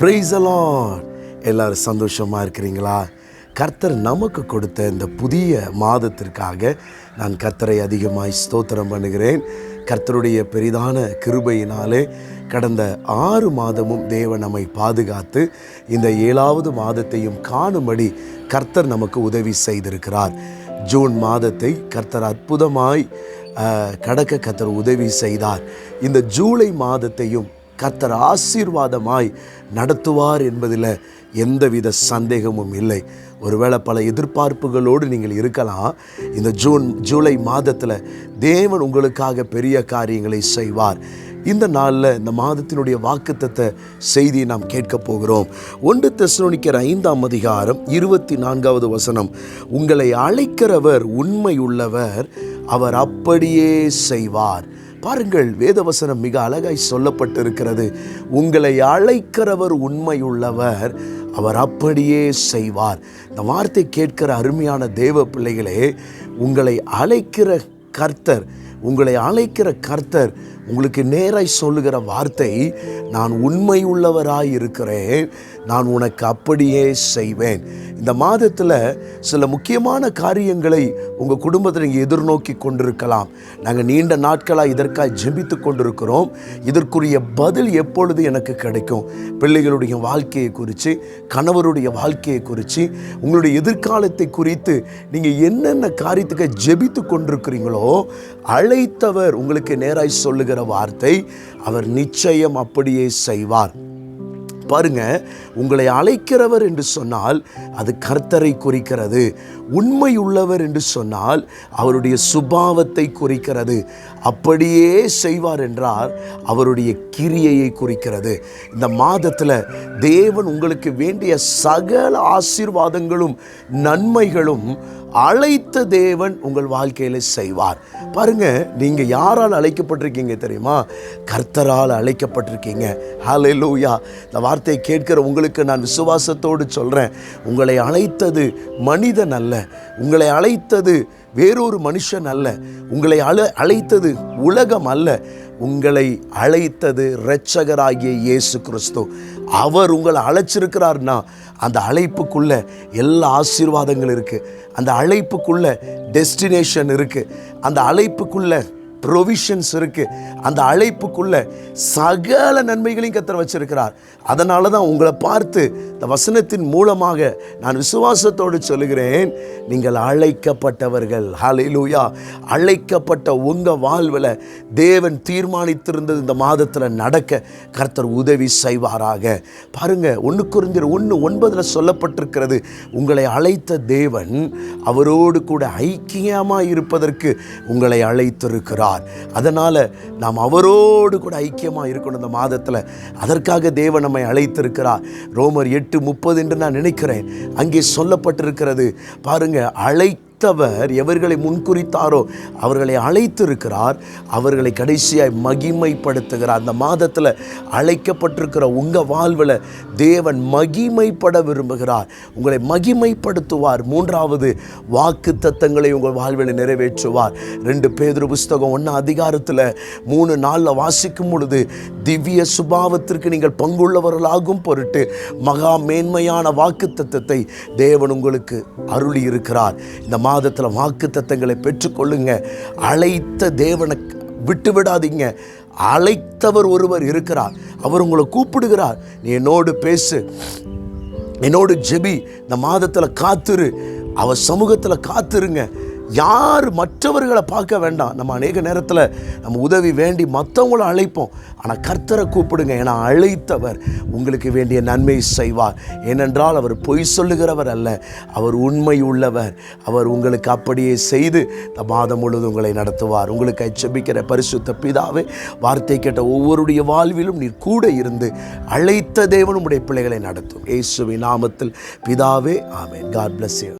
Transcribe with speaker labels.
Speaker 1: Price அலா எல்லோரும் சந்தோஷமாக இருக்கிறீங்களா? கர்த்தர் நமக்கு கொடுத்த இந்த புதிய மாதத்திற்காக நான் கர்த்தரை அதிகமாய் ஸ்தோத்திரம் பண்ணுகிறேன். கர்த்தருடைய பெரிதான கிருபையினாலே கடந்த ஆறு மாதமும் தேவன் நம்மை பாதுகாத்து இந்த ஏழாவது மாதத்தையும் காணும்படி கர்த்தர் நமக்கு உதவி செய்திருக்கிறார். ஜூன் மாதத்தை கர்த்தர் அற்புதமாய் கடக்க கர்த்தர் உதவி செய்தார். இந்த ஜூலை மாதத்தையும் கர்த்தர் ஆசீர்வாதமாய் நடத்துவார் என்பதில் எந்தவித சந்தேகமும் இல்லை. ஒருவேளை பல எதிர்பார்ப்புகளோடு நீங்கள் இருக்கலாம். இந்த ஜூன் ஜூலை மாதத்தில் தேவன் உங்களுக்காக பெரிய காரியங்களை செய்வார். இந்த நாளில் இந்த மாதத்தினுடைய வாக்குத்தத்த செய்தியை நாம் கேட்க போகிறோம். ஒன்று தெசலோனிக்கர் ஐந்தாம் அதிகாரம் இருபத்தி நான்காவது வசனம். உங்களை அழைக்கிறவர் உண்மையுள்ளவர் அவர் அப்படியே செய்வார். பாருங்கள் வேதவசனம் மிக அழகாய் சொல்லப்பட்டிருக்கிறது. உங்களை அழைக்கிறவர் உண்மையுள்ளவர் அவர் அப்படியே செய்வார். இந்த வார்த்தை கேட்கிற அருமையான தேவ பிள்ளைகளே உங்களை அழைக்கிற கர்த்தர் உங்களை அழைக்கிற கர்த்தர் உங்களுக்கு நேராய் சொல்லுகிற வார்த்தை நான் உண்மை உள்ளவராய் இருக்கிறேன் நான் உனக்கு அப்படியே செய்வேன். இந்த மாதத்தில் சில முக்கியமான காரியங்களை உங்கள் குடும்பத்தில் நீங்கள் எதிர்நோக்கி கொண்டிருக்கலாம். நாங்கள் நீண்ட நாட்களாக இதற்காக ஜெபித்து கொண்டிருக்கிறோம். இதற்குரிய பதில் எப்பொழுது எனக்கு கிடைக்கும்? பிள்ளைகளுடைய வாழ்க்கையை குறித்து கணவருடைய வாழ்க்கையை குறித்து உங்களுடைய எதிர்காலத்தை குறித்து நீங்கள் என்னென்ன காரியத்துக்கு ஜெபித்து கொண்டிருக்கிறீங்களோ அழைத்தவர் உங்களுக்கு நேராய் சொல்லுகிற வார்த்தை அவர் நிச்சயம் அப்படியே செய்வார். பாருங்க உங்களை அழைக்கிறவர் என்று சொன்னால் அது கர்த்தரை குறிக்கிறது. உண்மை உள்ளவர் என்று சொன்னால் அவருடைய சுபாவத்தை குறிக்கிறது. அப்படியே செய்வார் என்றால் அவருடைய கிரியையை குறிக்கிறது. இந்த மாதத்தில் தேவன் உங்களுக்கு வேண்டிய சகல ஆசீர்வாதங்களும் நன்மைகளும் அழைத்த தேவன் உங்கள் வாழ்க்கையில் செய்வார். பாருங்க நீங்க யாரால் அழைக்கப்பட்டிருக்கீங்க தெரியுமா? கர்த்தரால் அழைக்கப்பட்டிருக்கீங்க. ஹalleluya இந்த வார்த்தையை கேட்கிற உங்களுக்கு நான் விசுவாசத்தோடு சொல்றேன். உங்களை அழைத்தது மனிதன் அல்ல. உங்களை அழைத்தது வேறொரு மனுஷன் அல்ல. உங்களை அழ அழைத்தது உலகம் அல்ல. உங்களை அழைத்தது இரட்சகராகிய இயேசு கிறிஸ்து. அவர் உங்களை அழைச்சிருக்கிறார்னா அந்த அழைப்புக்குள்ள எல்லா ஆசீர்வாதங்கள் இருக்குது அந்த அழைப்புக்குள்ள டெஸ்டினேஷன் இருக்குது அந்த அழைப்புக்குள்ள ப்ரொவிஷன்ஸ் இருக்குது அந்த அழைப்புக்குள்ளே சகல நன்மைகளையும் கத்தர் வச்சிருக்கிறார். அதனால தான் உங்களை பார்த்து இந்த வசனத்தின் மூலமாக நான் விசுவாசத்தோடு சொல்லுகிறேன். நீங்கள் அழைக்கப்பட்டவர்கள். ஹalleluya அழைக்கப்பட்ட உங்கள் வாழ்வில் தேவன் தீர்மானித்திருந்தது இந்த மாதத்தில் நடக்க கர்த்தர் உதவி செய்வாராக. பாருங்கள் ஒன்று குறிஞ்சர் ஒன்று ஒன்பதில் சொல்லப்பட்டிருக்கிறது உங்களை அழைத்த தேவன் அவரோடு கூட ஐக்கியமாக இருப்பதற்கு உங்களை அழைத்திருக்கிறார். அதனால் நாம் அவரோடு கூட ஐக்கியமாக இருக்கணும் இந்த மாதத்தில். அதற்காக தேவன் நம்மை அழைத்திருக்கிறார். ரோமர் எட்டு முப்பது என்று நான் நினைக்கிறேன். அங்கே சொல்லப்பட்டிருக்கிறது. பாருங்க அழை அழைத்தவர் எவர்களை முன்குறித்தாரோ அவர்களை அழைத்திருக்கிறார் அவர்களை கடைசியாய் மகிமைப்படுத்துகிறார். அந்த மாதத்தில் அழைக்கப்பட்டிருக்கிற உங்கள் வாழ்வில் தேவன் மகிமைப்பட விரும்புகிறார். உங்களை மகிமைப்படுத்துவார். மூன்றாவது வாக்கு தத்தங்களை உங்கள் வாழ்வில் நிறைவேற்றுவார். ரெண்டு பேதொரு புஸ்தகம் ஒன்றா அதிகாரத்தில் மூணு நாளில் வாசிக்கும் பொழுது திவ்ய சுபாவத்திற்கு நீங்கள் பங்குள்ளவர்களாகும் பொருட்டு மகா மேன்மையான வாக்கு தத்தத்தை தேவன் உங்களுக்கு அருளி இருக்கிறார் இந்த மாதத்தில் வாக்கு தத்தங்களை பெற்றுக்கொள்ளுங்க. அழைத்த தேவனை விட்டு விடாதீங்க அழைத்தவர் ஒருவர் இருக்கிறார். அவர் உங்களை கூப்பிடுகிறார். நீ என்னோடு பேசு. என்னோடு ஜெபி. இந்த மாதத்தில் காத்துரு. அவர் சமூகத்தில் காத்துருங்க. யார் மற்றவர்களை பார்க்க வேண்டாம். நம்ம அநேக நேரத்தில் நம்ம உதவி வேண்டி மற்றவங்கள அழைப்போம். ஆனால் கர்த்தரை கூப்பிடுங்க. ஏன்னா அழைத்தவர் உங்களுக்கு வேண்டிய நன்மை செய்வார். ஏனென்றால் அவர் பொய் சொல்லுகிறவர் அல்ல. அவர் உண்மை உள்ளவர். அவர் உங்களுக்கு அப்படியே செய்து இந்த மாதம் முழுவதும் உங்களை நடத்துவார். உங்களுக்கு செபிக்கிற பரிசுத்த பிதாவே வார்த்தை கேட்ட ஒவ்வொருடைய வாழ்விலும் நீர் கூட இருந்து அழைத்த தேவன் உடைய பிள்ளைகளை நடத்தும். இயேசுவின் நாமத்தில் பிதாவே ஆமேன். God bless you